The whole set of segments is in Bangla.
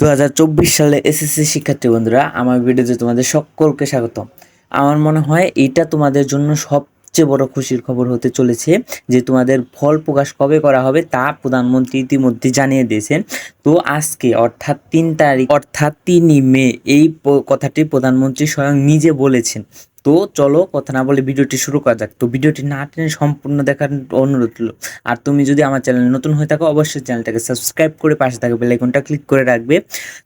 দু সালে এসএসসি শিক্ষার্থী বন্ধুরা, আমার ভিডিওতে তোমাদের সকলকে স্বাগত আমার মনে হয় এটা তোমাদের জন্য সবচেয়ে বড় খুশির খবর হতে চলেছে যে তোমাদের ফল প্রকাশ কবে করা হবে তা প্রধানমন্ত্রী ইতিমধ্যে জানিয়ে দিয়েছেন। তো আজকে অর্থাৎ তিন তারিখ, অর্থাৎ তিনই মে, এই কথাটি প্রধানমন্ত্রী স্বয়ং নিজে বলেছেন। তো চলো কথা না বলে ভিডিওটি শুরু করা যাক। তো ভিডিওটি না টেনে সম্পূর্ণ দেখার অনুরোধ হলো আর তুমি যদি আমার চ্যানেলে নতুন হয়ে থাকো, অবশ্যই চ্যানেলটাকে সাবস্ক্রাইব করে পাশে থাকা বেল ক্লিক করে রাখবে।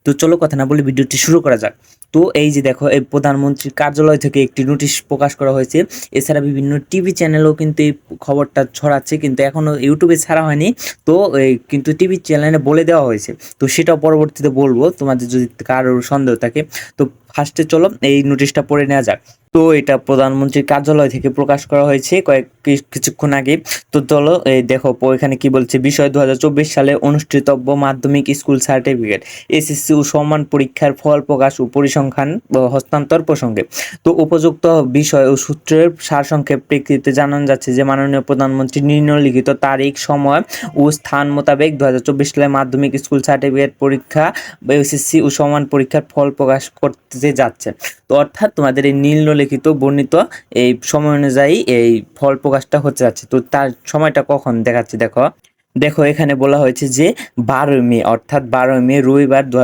তো চলো কথা না বলে ভিডিওটি শুরু করা যাক। তো এই যে দেখো, এই প্রধানমন্ত্রীর কার্যালয় থেকে একটি নোটিশ প্রকাশ করা হয়েছে। এছাড়া বিভিন্ন টিভি চ্যানেলও কিন্তু এই খবরটা ছড়াচ্ছে, কিন্তু এখনও ইউটিউবে ছাড়া হয়নি। তো কিন্তু টিভি চ্যানেলে বলে দেওয়া হয়েছে। তো সেটাও পরবর্তীতে বলব, তোমাদের যদি কারোর সন্দেহ থাকে। তো ফার্স্টে চলো, এই নোটিশটা পড়ে নেওয়া যাক। তো এটা প্রধানমন্ত্রীর কার্যালয় থেকে প্রকাশ করা হয়েছে কয়েক কিছুক্ষণ আগে। তো চলো, এই দেখো এখানে কি বলছে? বিষয় দু হাজার চব্বিশ সালে অনুষ্ঠিতব্য মাধ্যমিক স্কুল সার্টিফিকেট, এসএসসি ও সমান পরীক্ষার ফল প্রকাশ ও পরিসংখ্যান হস্তান্তর প্রসঙ্গে। তো উপযুক্ত বিষয় ও সূত্রের সারসংক্ষেপ প্রেক্ষিতে জানানো যাচ্ছে যে, মাননীয় প্রধানমন্ত্রী নিম্নলিখিত তারিখ, সময় ও স্থান মোতাবেক দু হাজার চব্বিশ সালে মাধ্যমিক স্কুল সার্টিফিকেট পরীক্ষা, এসএসসি ও সমান পরীক্ষার ফল প্রকাশ করতে যাচ্ছে। তো অর্থাৎ তোমাদের এই নিম্নলিখিত বর্ণিত এই সময় অনুযায়ী এই ফল প্রকাশটা হতে যাচ্ছে। তো তার সময়টা কখন দেখাচ্ছে দেখো। দেখো, এখানে বলা হয়েছে যে বারোই মে, অর্থাৎ বারোই মে রবিবার দু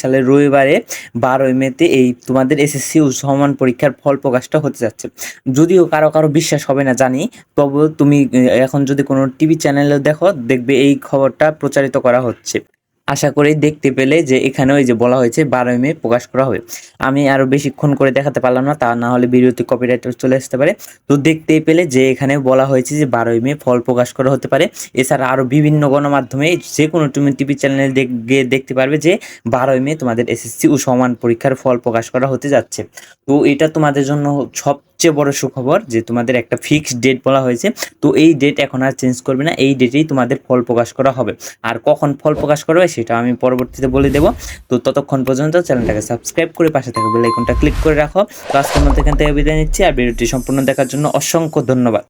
সালের রবিবারে বারোই মেতে এই তোমাদের এসএসসি ও সমান পরীক্ষার ফল প্রকাশটা হতে যাচ্ছে। যদিও কারও কারও বিশ্বাস হবে না, জানি। তবু তুমি এখন যদি কোনো টিভি চ্যানেলে দেখো, দেখবে এই খবরটা প্রচারিত করা হচ্ছে। আশা করি দেখতে পেলে যে এখানে ওই যে বলা হয়েছে বারোই মে প্রকাশ করা হবে। আমি আরও বেশিক্ষণ করে দেখাতে পারলাম না, তা না হলে ভিডিওতে কপিরাইট চলে আসতে পারে। তো দেখতেই পেলে যে এখানে বলা হয়েছে যে বারোই মে ফল প্রকাশ করা হতে পারে। এছাড়া আরও বিভিন্ন গণমাধ্যমে যে কোনো তুমি টিভি চ্যানেলে গিয়ে দেখতে পারবে যে বারোই মে তোমাদের এসএসসি ও সমান পরীক্ষার ফল প্রকাশ করা হতে যাচ্ছে। তো এটা তোমাদের জন্য সবচেয়ে বড় সুখবর যে তোমাদের একটা ফিক্সড ডেট বলা হয়েছে, তো এই ডেট এখন আর চেঞ্জ করবে না, এই ডেটেই তোমাদের ফল প্রকাশ করা হবে। আর কখন ফল প্রকাশ করবে সেটা আমি পরবর্তীতে বলে দেবো। তো ততক্ষণ পর্যন্ত চ্যানেলটাকে সাবস্ক্রাইব করে পাশে থাকবে বেল আইকনটা ক্লিক করে রাখো। তো আজকের মধ্যে এখান থেকে বিদায় নিচ্ছি, আর ভিডিওটি সম্পূর্ণ দেখার জন্য অসংখ্য ধন্যবাদ।